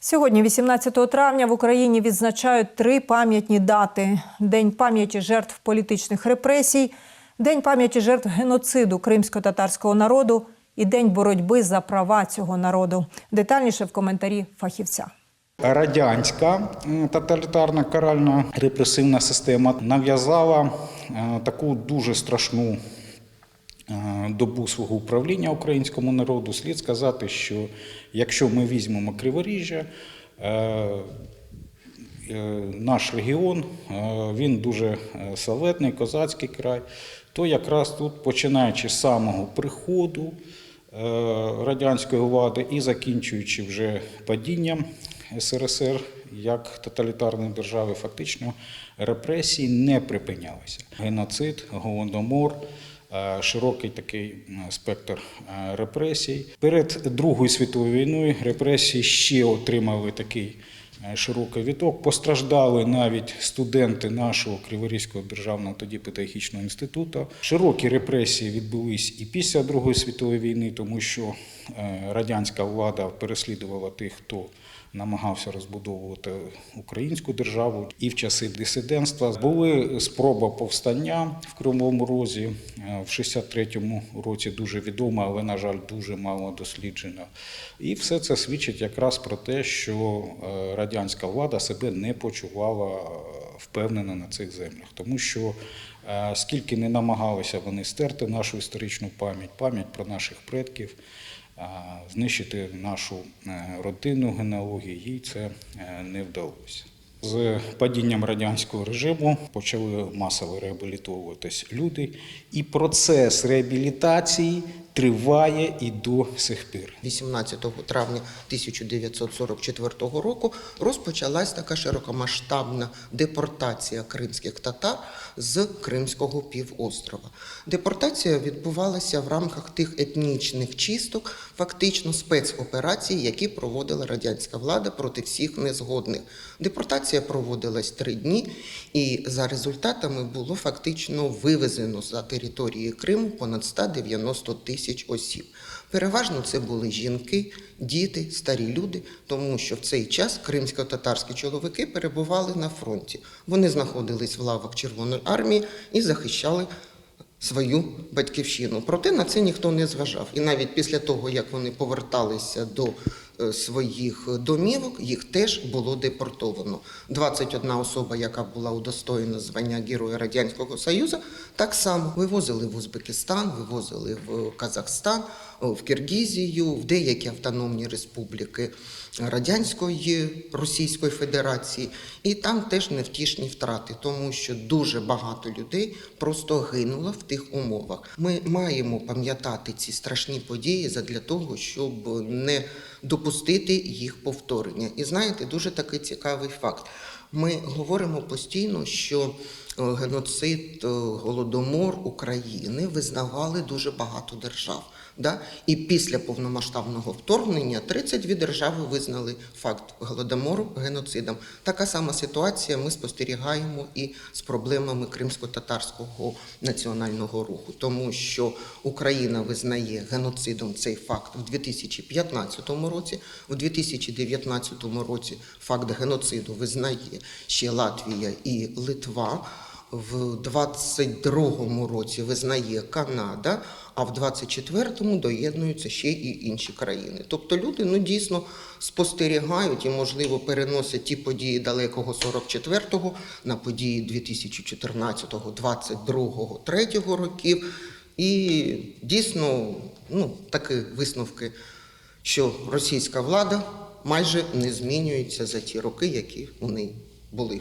Сьогодні, 18 травня, в Україні відзначають три пам'ятні дати: День пам'яті жертв політичних репресій, День пам'яті жертв геноциду кримсько-татарського народу і День боротьби за права цього народу. Детальніше в коментарі фахівця. Радянська тоталітарна каральна репресивна система нав'язала е, таку дуже страшну добу свого управління українському народу. Слід сказати, що якщо ми візьмемо Криворіжжя, е, е, наш регіон, е, він дуже е, славетний, козацький край, то якраз тут, починаючи з самого приходу е, радянської влади і закінчуючи вже падінням СРСР як тоталітарної держави, фактично репресії не припинялися. Геноцид, голодомор. Е, Широкий такий спектр е, репресій. Перед Другою світовою війною репресії ще отримали такий е, широкий віток. Постраждали навіть студенти нашого Криворізького державного тоді педагогічного інституту. Широкі репресії відбулись і після Другої світової війни, тому що е, радянська влада переслідувала тих, хто намагався розбудовувати українську державу. І в часи дисидентства були спроба повстання в Кривому Розі е, в 63-му році дуже відома, але на жаль, дуже мало досліджена. І все це свідчить якраз про те, що е, радянська влада себе не почувала е, впевнено на цих землях, тому що е, скільки не намагалися вони стерти нашу історичну пам'ять, пам'ять про наших предків знищити нашу е, родинну генеалогію, їй це е, не вдалося. З падінням радянського режиму почали масово реабілітовуватись люди, і процес реабілітації триває і до сих пір. 18 травня 1944 року розпочалась така широкомасштабна депортація кримських татар з Кримського півострова. Депортація відбувалася в рамках тих етнічних чисток, фактично спецоперацій, які проводила радянська влада проти всіх незгодних. Депортація проводилась три дні, і за результатами було фактично вивезено за території Криму понад 190 тисяч осіб. Переважно це були жінки, діти, старі люди, тому що в цей час кримсько-татарські чоловіки перебували на фронті. Вони знаходились в лавах Червоної армії і захищали свою батьківщину. Проте на це ніхто не зважав. І навіть після того, як вони поверталися до своїх домівок, їх теж було депортовано. 21 особа, яка була удостоєна звання Героя Радянського Союзу, так само вивозили в Узбекистан, вивозили в Казахстан, в Киргізію, в деякі автономні республіки Радянської Російської Федерації, і там теж невтішні втрати, тому що дуже багато людей просто гинуло в тих умовах. Ми маємо пам'ятати ці страшні події задля того, щоб не допустити їх повторення. І знаєте, дуже такий цікавий факт. Ми говоримо постійно, що геноцид, е, голодомор України визнавали дуже багато держав. Да? І після повномасштабного вторгнення 32 держави визнали факт голодомору геноцидом. Така сама ситуація ми спостерігаємо і з проблемами кримсько-татарського національного руху, тому що Україна визнає геноцидом цей факт в 2015 році, у 2019 році факт геноциду визнає ще Латвія і Литва. В 22-му році визнає Канада, а в 24-му доєднуються ще і інші країни. Тобто люди ну дійсно спостерігають і, можливо, переносять ті події далекого 44-го на події 2014-го, 22-го, 3-го років. І дійсно, ну такі висновки, що російська влада майже не змінюється за ті роки, які вони були.